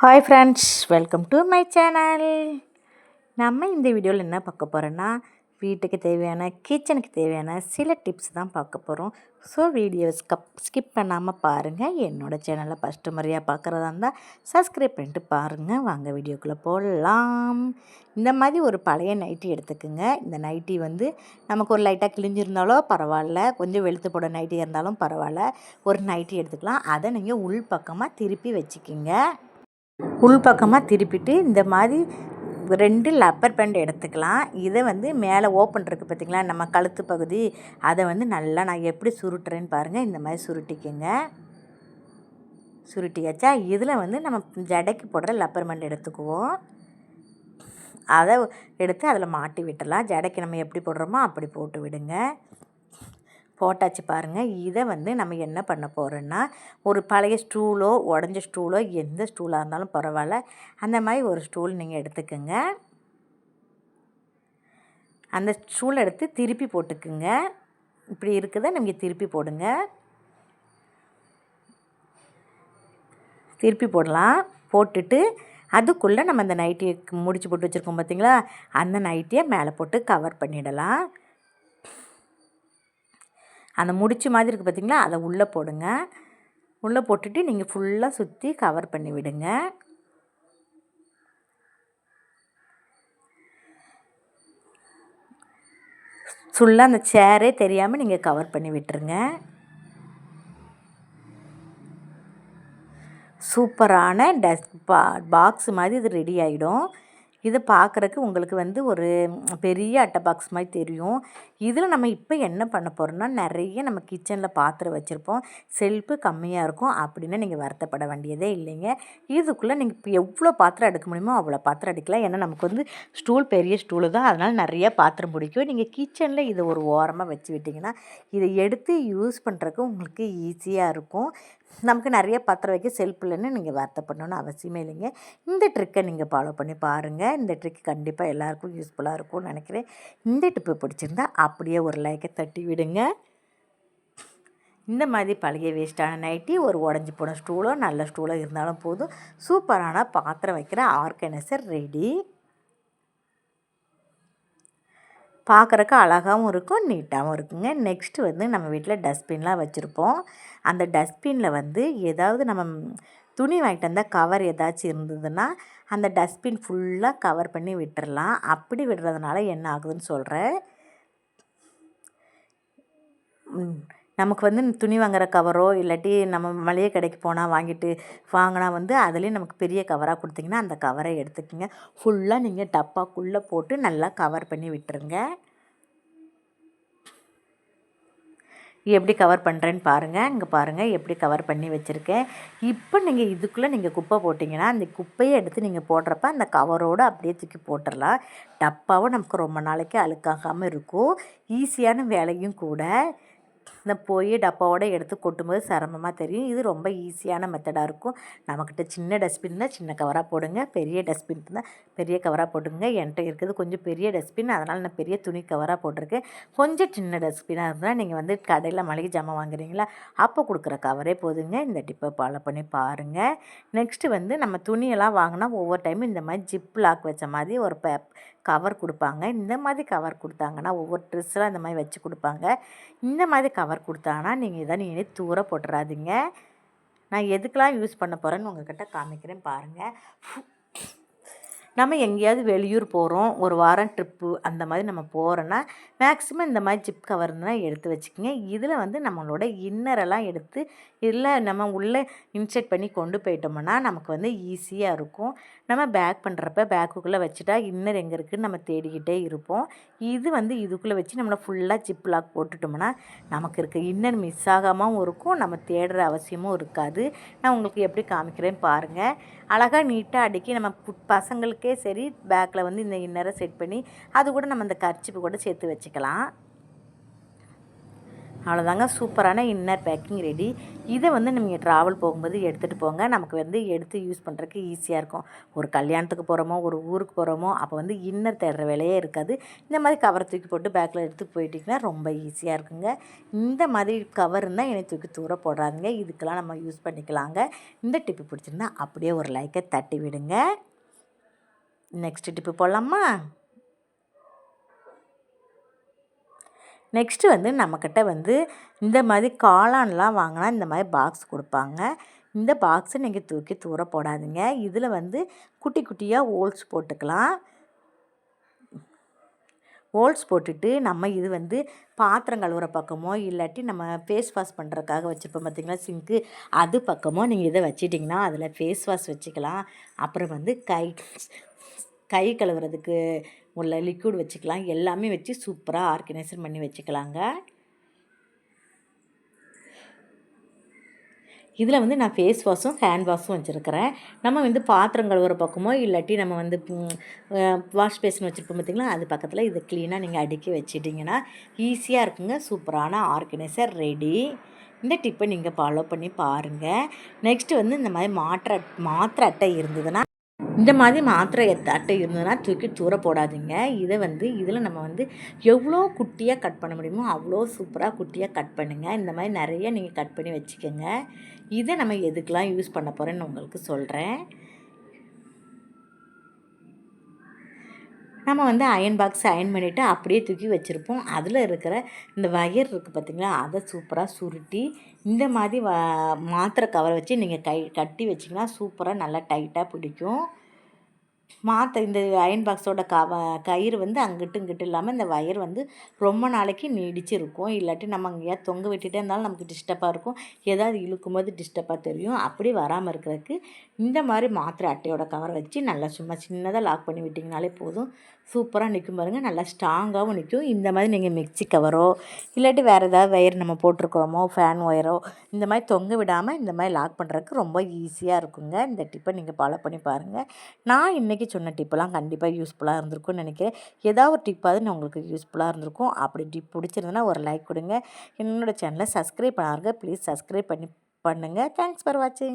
Hi friends welcome to my channel நம்ம இந்த வீடியோவில் என்ன பார்க்க போகிறோன்னா வீட்டுக்கு தேவையான கிச்சனுக்கு தேவையான சில டிப்ஸ் தான் பார்க்க போகிறோம் ஸோ வீடியோ ஸ்கப் ஸ்கிப் பண்ணாமல் பாருங்கள் என்னோடய சேனலை ஃபஸ்ட்டு முறையாக பார்க்குறதா இருந்தால் சப்ஸ்கிரைப் பண்ணிட்டு பாருங்கள் வாங்க வீடியோக்குள்ளே போடலாம் இந்த மாதிரி ஒரு பழைய நைட்டி எடுத்துக்கோங்க. இந்த நைட்டி வந்து நமக்கு ஒரு லைட்டாக கிழிஞ்சிருந்தாலோ பரவாயில்ல. கொஞ்சம் வெளுத்து போட நைட்டி இருந்தாலும் பரவாயில்ல. ஒரு நைட்டி எடுத்துக்கலாம். அதை நீங்கள் உள் பக்கமாக திருப்பி வச்சுக்கிங்க. உள்பக்கமாக திருப்பிட்டு இந்த மாதிரி ரெண்டு லப்பர் பேண்ட் எடுத்துக்கலாம். இதை வந்து மேலே ஓப்பன் இருக்குது பார்த்திங்களா? நம்ம கழுத்து பகுதி. அதை வந்து நல்லா நான் எப்படி சுருட்டுறேன்னு பாருங்கள் இந்த மாதிரி சுருட்டிக்கோங்க. சுருட்டியாச்சா? இதில் வந்து நம்ம ஜடைக்கு போடுற லப்பர் பேண்ட் எடுத்துக்குவோம். அதை எடுத்து அதில் மாட்டி விட்டுடலாம். ஜடைக்கு நம்ம எப்படி போடுறோமோ அப்படி போட்டு விடுங்க. போட்டாச்சு பாருங்கள் இதை வந்து நம்ம என்ன பண்ண போகிறோன்னா ஒரு பழைய ஸ்டூலோ உடஞ்ச ஸ்டூலோ எந்த ஸ்டூலாக இருந்தாலும் பரவாயில்ல. அந்த மாதிரி ஒரு ஸ்டூல் நீங்கள் எடுத்துக்கோங்க. அந்த ஸ்டூல் எடுத்து திருப்பி போட்டுக்குங்க. இப்படி இருக்குத நீங்கள் திருப்பி போடுங்க. திருப்பி போடலாம். போட்டுட்டு அதுக்குள்ளே நம்ம அந்த நைட்டியை முடிச்சு போட்டு வச்சுருக்கோம் பார்த்திங்களா அந்த நைட்டியை மேலே போட்டு கவர் பண்ணிடலாம். அந்த முடிச்சு மாதிரி இருக்குது பார்த்திங்களா அதை உள்ளே போடுங்க. உள்ளே போட்டுட்டு நீங்கள் ஃபுல்லாக சுற்றி கவர் பண்ணி விடுங்க. ஃபுல்லாக அந்த சேரே தெரியாமல் நீங்கள் கவர் பண்ணி விட்டுருங்க. சூப்பரான டஸ்ட் பா பாக்ஸ் மாதிரி இது ரெடி ஆகிடும் இதை பார்க்குறக்கு உங்களுக்கு வந்து ஒரு பெரிய அட்டை பாக்ஸ் மாதிரி தெரியும். இதில் நம்ம இப்போ என்ன பண்ண போகிறோம்னா நிறைய நம்ம கிச்சனில் பாத்திரம் வச்சுருப்போம். செல்ஃபு கம்மியாக இருக்கும் அப்படின்னு நீங்கள் வருத்தப்பட வேண்டியதே இல்லைங்க. இதுக்குள்ளே நீங்கள் இப்போ எவ்வளோ பாத்திரம் எடுக்க முடியுமோ அவ்வளோ பாத்திரம் எடுக்கலாம். ஏன்னா நமக்கு வந்து ஸ்டூல் பெரிய ஸ்டூலு தான். அதனால் நிறைய பாத்திரம் பிடிக்கும். நீங்கள் கிச்சனில் இதை ஒரு ஓரமாக வச்சு விட்டிங்கன்னா இதை எடுத்து யூஸ் பண்ணுறக்கு உங்களுக்கு ஈஸியாக இருக்கும். நமக்கு நிறைய பத்திரம் வைக்க செல்ஃப் இல்லைன்னு நீங்கள் வருத்தப்படணும்னு அவசியமே இல்லைங்க. இந்த ட்ரிக்கை நீங்கள் ஃபாலோ பண்ணி பாருங்கள் இந்த ட்ரிக் கண்டிப்பாக எல்லாருக்கும் யூஸ்ஃபுல்லாக இருக்கும்னு நினைக்கிறேன். இந்த டிப்பு பிடிச்சிருந்தா அப்படியே ஒரு லைக்கை தட்டி விடுங்க. இந்த மாதிரி பழைய வேஸ்ட்டான நைட்டி ஒரு உடஞ்சி போன ஸ்டூலோ நல்ல ஸ்டூலோ இருந்தாலும் போதும். சூப்பரான பாத்திரம் வைக்கிற ஆர்கனைசர் ரெடி பார்க்குறக்கு அழகாகவும் இருக்கும் நீட்டாகவும் இருக்குங்க. நெக்ஸ்ட்டு வந்து நம்ம வீட்டில் டஸ்ட்பின்லாம் வச்சுருப்போம். அந்த டஸ்ட்பினில் வந்து ஏதாவது நம்ம துணி வாங்கிட்டு வந்தால் கவர் ஏதாச்சும் இருந்ததுன்னா அந்த டஸ்ட்பின் ஃபுல்லாக கவர் பண்ணி விட்டுறலாம். அப்படி விடுறதுனால என்ன ஆகுதுன்னு சொல்கிறேன் நமக்கு வந்து துணி வாங்குகிற கவரோ இல்லாட்டி நம்ம மளிகை கடைக்கு போனால் வாங்கிட்டு வாங்கினா வந்து அதுலேயும் நமக்கு பெரிய கவராக கொடுத்திங்கன்னா அந்த கவரை எடுத்துக்கோங்க. ஃபுல்லாக நீங்கள் டப்பாக்குள்ளே போட்டு நல்லா கவர் பண்ணி விட்டுருங்க. எப்படி கவர் பண்ணுறேன்னு பாருங்கள் இங்கே பாருங்கள் எப்படி கவர் பண்ணி வச்சுருக்கேன். இப்போ நீங்கள் இதுக்குள்ளே நீங்கள் குப்பை போட்டிங்கன்னா அந்த குப்பையை எடுத்து நீங்கள் போடுறப்ப அந்த கவரோடு அப்படியே தூக்கி போட்டுடலாம் டப்பாவும் நமக்கு ரொம்ப நாளைக்கு அழுக்காகாமல் இருக்கும். ஈஸியான வேலையும் கூட. இந்த போய் டப்பாவோடு எடுத்து கொட்டும்போது சிரமமாக தெரியும். இது ரொம்ப ஈஸியான மெத்தடாக இருக்கும். நம்மக்கிட்ட சின்ன டஸ்ட்பின் தான் சின்ன கவராக போடுங்க. பெரிய டஸ்ட்பின் தான் பெரிய கவராக போட்டுங்க என்கிட்ட இருக்கிறது கொஞ்சம் பெரிய டஸ்ட்பின் அதனால் நான் பெரிய துணி கவராக போட்டிருக்கேன். கொஞ்சம் சின்ன டஸ்ட்பினாக இருந்தால் நீங்கள் வந்து கடையில் மளிகை ஜாமான் வாங்குறீங்களா? அப்போ கொடுக்குற கவரே போதுங்க. இந்த டிப்பை ஃபாலோ பண்ணி பாருங்கள் நெக்ஸ்ட்டு வந்து நம்ம துணியெல்லாம் வாங்கினா ஒவ்வொரு டைமும் இந்த மாதிரி ஜிப் லாக் வச்ச மாதிரி ஒரு பே கவர் கொடுப்பாங்க. இந்த மாதிரி கவர் கொடுத்தாங்கன்னா ஒவ்வொரு ட்ரெஸ்ஸெலாம் இந்த மாதிரி வச்சு கொடுப்பாங்க. இந்த மாதிரி கவர் கொடுத்தாங்கன்னா நீங்கள் இதை நீங்கள் தூர போட்டுறாதீங்க. நான் எதுக்கெலாம் யூஸ் பண்ண போகிறேன்னு உங்கள்கிட்ட காமிக்கிறேன் பாருங்கள் நம்ம எங்கேயாவது வெளியூர் போகிறோம் ஒரு வாரம் ட்ரிப்பு அந்த மாதிரி நம்ம போகிறோன்னா மேக்ஸிமம் இந்த மாதிரி ஜிப் கவர் இருந்தால் எடுத்து வச்சுக்கோங்க. இதில் வந்து நம்மளோட இன்னரெல்லாம் எடுத்து இதில் நம்ம உள்ளே இன்செர்ட் பண்ணி கொண்டு போயிட்டோம்னா நமக்கு வந்து ஈஸியாக இருக்கும். நம்ம பேக் பண்ணுறப்ப பேக்குக்குள்ளே வச்சுட்டா இன்னர் எங்கே இருக்குதுன்னு நம்ம தேடிக்கிட்டே இருப்போம். இது வந்து இதுக்குள்ளே வச்சு நம்மளை ஃபுல்லாக ஜிப் லாக் போட்டுட்டோம்னா நமக்கு இருக்க இன்னர் மிஸ் ஆகாமல் இருக்கும். நம்ம தேடுற அவசியமும் இருக்காது. நான் உங்களுக்கு எப்படி காமிக்கிறேன்னு பாருங்கள் அழகாக நீட்டாக அடுக்கி நம்ம பசங்களுக்கே சரி பேக்கில் வந்து இந்த இன்னரை செட் பண்ணி அது கூட நம்ம இந்த கர்ச்சிப்பு கூட சேர்த்து வச்சுக்கலாம். அவ்வளோதாங்க சூப்பரான இன்னர் பேக்கிங் ரெடி இதை வந்து நீங்கள் ட்ராவல் போகும்போது எடுத்துகிட்டு போங்க. நமக்கு வந்து எடுத்து யூஸ் பண்ணுறதுக்கு ஈஸியாக இருக்கும். ஒரு கல்யாணத்துக்கு போகிறோமோ ஒரு ஊருக்கு போகிறோமோ அப்போ வந்து இன்னர் தேடுற வேலையே இருக்காது. இந்த மாதிரி கவரை தூக்கி போட்டு பேக்கில் எடுத்து போயிட்டிங்கன்னா ரொம்ப ஈஸியாக இருக்குங்க. இந்த மாதிரி கவர் இருந்தால் என்னை தூக்கி தூர போடுறாங்க இதுக்கெல்லாம் நம்ம யூஸ் பண்ணிக்கலாங்க. இந்த டிப்பு பிடிச்சிருந்தா அப்படியே ஒரு லைக்கை தட்டி விடுங்க. நெக்ஸ்ட் டிப்பு போடலாமா? நெக்ஸ்ட்டு வந்து நம்மக்கிட்ட வந்து இந்த மாதிரி காளான்லாம் வாங்கினா இந்த மாதிரி பாக்ஸ் கொடுப்பாங்க. இந்த பாக்ஸை நீங்கள் தூக்கி தூர போடாதீங்க. இதில் வந்து குட்டி குட்டியாக ஹோல்ஸ் போட்டுக்கலாம். ஹோல்ஸ் போட்டுட்டு நம்ம இது வந்து பாத்திரம் கழுவுற பக்கமோ இல்லாட்டி நம்ம ஃபேஸ் வாஷ் பண்ணுறதுக்காக வச்சுருப்போம் பார்த்திங்களா சிங்க்கு அது பக்கமோ நீங்கள் இதை வச்சிட்டிங்கன்னா அதில் ஃபேஸ் வாஷ் வச்சுக்கலாம். அப்புறம் வந்து கை கை கழுவுறதுக்கு உள்ள லிக்விட் வச்சுக்கலாம். எல்லாமே வச்சு சூப்பராக ஆர்கனைசர் பண்ணி வச்சுக்கலாங்க. இதில் வந்து நான் ஃபேஸ் வாஷும் ஹேண்ட் வாஷும் வச்சுருக்கிறேன். நம்ம வந்து பாத்திரம் கழுவுற பக்கமோ இல்லாட்டி நம்ம வந்து வாஷ் பேசின் வச்சுருப்போம் பார்த்திங்களா அது பக்கத்தில் இதை க்ளீனாக நீங்கள் அடுக்கி வச்சிட்டிங்கன்னா ஈஸியாக இருக்குங்க. சூப்பரான ஆர்கனைசர் ரெடி இந்த டிப்பை நீங்கள் ஃபாலோ பண்ணி பாருங்கள் நெக்ஸ்ட்டு வந்து இந்த மாதிரி மாற்ற மாத்திரை அட்டை இருந்ததுன்னா இந்த மாதிரி மாத்திரை அட்டை இருந்ததுன்னா தூக்கி தூர போடாதீங்க. இதை வந்து இதில் நம்ம வந்து எவ்வளோ குட்டியாக கட் பண்ண முடியுமோ அவ்வளோ சூப்பராக குட்டியாக கட் பண்ணுங்கள் இந்த மாதிரி நிறைய நீங்கள் கட் பண்ணி வச்சுக்கோங்க. இதை நம்ம எதுக்கெலாம் யூஸ் பண்ண போகிறேன்னு உங்களுக்கு சொல்கிறேன் நம்ம வந்து அயன் பாக்ஸ் அயன் பண்ணிவிட்டு அப்படியே தூக்கி வச்சுருப்போம். அதில் இருக்கிற இந்த வயர் இருக்குது பார்த்திங்களா அதை சூப்பராக சுருட்டி இந்த மாதிரி வ மாத்திரை கவரை வச்சு நீங்கள் கை கட்டி வச்சிங்கன்னா சூப்பராக நல்லா டைட்டாக பிடிக்கும். மாற்ற இந்த அயன் பாக்ஸோட கவ கயிறு வந்து அங்கிட்டு இங்கிட்டு இல்லாமல் இந்த வயர் வந்து ரொம்ப நாளைக்கு நீடிச்சிருக்கும். இல்லாட்டி நம்ம அங்கேயா தொங்க விட்டுட்டே இருந்தாலும் நமக்கு டிஸ்டர்பாக இருக்கும். ஏதாவது இழுக்கும் போது டிஸ்டர்பாக தெரியும். அப்படி வராமல் இருக்கிறதுக்கு இந்த மாதிரி மாத்திரை அட்டையோட கவரை வச்சு நல்லா சும்மா சின்னதாக லாக் பண்ணி விட்டிங்கனாலே போதும். சூப்பராக நிற்கும் பாருங்கள் நல்லா ஸ்ட்ராங்காகவும் நிற்கும் இந்த மாதிரி நீங்கள் மிக்சி கவரோ இல்லாட்டி வேறு ஏதாவது வயர் நம்ம போட்டிருக்கிறோமோ ஃபேன் ஒயரோ இந்த மாதிரி தொங்க விடாமல் இந்த மாதிரி லாக் பண்ணுறதுக்கு ரொம்ப ஈஸியாக இருக்குங்க. இந்த டிப்பை நீங்கள் ஃபாலோ பண்ணி பாருங்கள் நான் இன்றைக்கி இன்றைக்கி சொன்ன டிப்பெல்லாம் கண்டிப்பாக யூஸ்ஃபுல்லாக இருந்திருக்கும்னு நினைக்கிறேன். ஏதாவது ஒரு டிப்பாவது நான் உங்களுக்கு யூஸ்ஃபுல்லாக இருந்திருக்கும். அப்படி டிப் பிடிச்சிருந்ததுன்னா ஒரு லைக் கொடுங்க. என்னோடய சேனலை சப்ஸ்கிரைப் பண்ணாருங்க ப்ளீஸ் சப்ஸ்கிரைப் பண்ணி பண்ணுங்கள் தேங்க்ஸ் ஃபார் வாட்சிங்